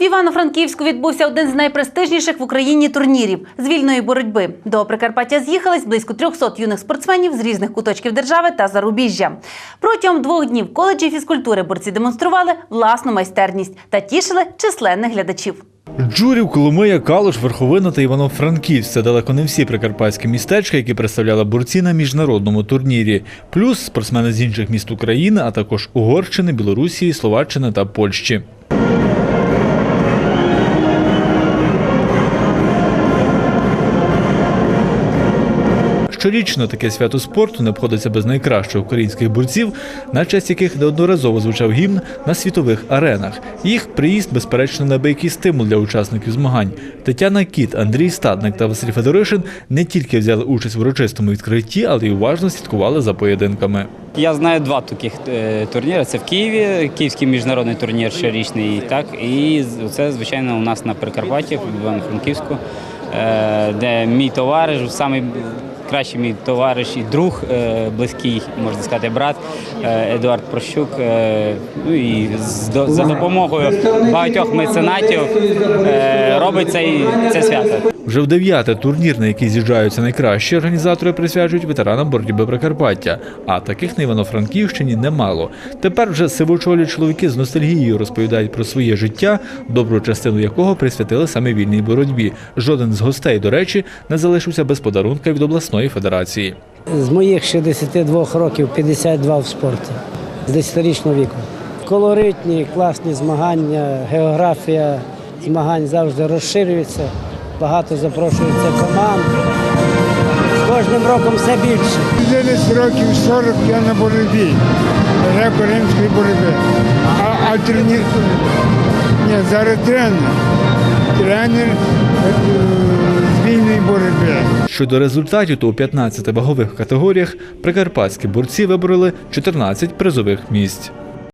В Івано-Франківську відбувся один з найпрестижніших в Україні турнірів з вільної боротьби. До Прикарпаття з'їхались близько 300 юних спортсменів з різних куточків держави та зарубіжжя. Протягом двох днів коледжі фізкультури борці демонстрували власну майстерність та тішили численних глядачів. Джурів, Коломия, Калуш, Верховина та Івано-Франківськ – це далеко не всі прикарпатські містечка, які представляли борці на міжнародному турнірі. Плюс спортсмени з інших міст України, а також Угорщини, Білорусі, Словаччини та Польщі. Щорічно таке свято спорту не обходиться без найкращих українських борців, на честь яких неодноразово звучав гімн на світових аренах. Їх приїзд, безперечно, неабиякий стимул для учасників змагань. Тетяна Кіт, Андрій Стадник та Василь Федоришин не тільки взяли участь в урочистому відкритті, але й уважно слідкували за поєдинками. Я знаю два таких е, турніри. Це в Києві, Київський міжнародний турнір щорічний, так і це, звичайно, у нас на Прикарпатті, в Івано-Франківську, е, де мій товариш, самий кращий мій товариш і друг, е, близький, можна сказати, брат е, Едуард Прощук. е, Ну і за допомогою багатьох меценатів робить цей, це свято. Вже в дев'яте турнір, на який з'їжджаються найкращі організатори, присвячують ветеранам боротьби Прикарпаття. А таких на Івано-Франківщині немало. Тепер вже сивочолі чоловіки з ностальгією розповідають про своє життя, добру частину якого присвятили саме вільній боротьбі. Жоден з гостей, до речі, не залишився без подарунка від обласної федерації. З моїх 62 років 52 в спорті з 10-річного віку. Колоритні, класні змагання, географія змагань завжди розширюється. Багато запрошується команд. З кожним роком все більше. Десь років 40 я на боротьбі, греко-римської боротьби. А, а тренер, ні, зараз тренер, тренер е, з вільної боротьби. Щодо результатів, то у 15 вагових категоріях прикарпатські борці вибороли 14 призових місць.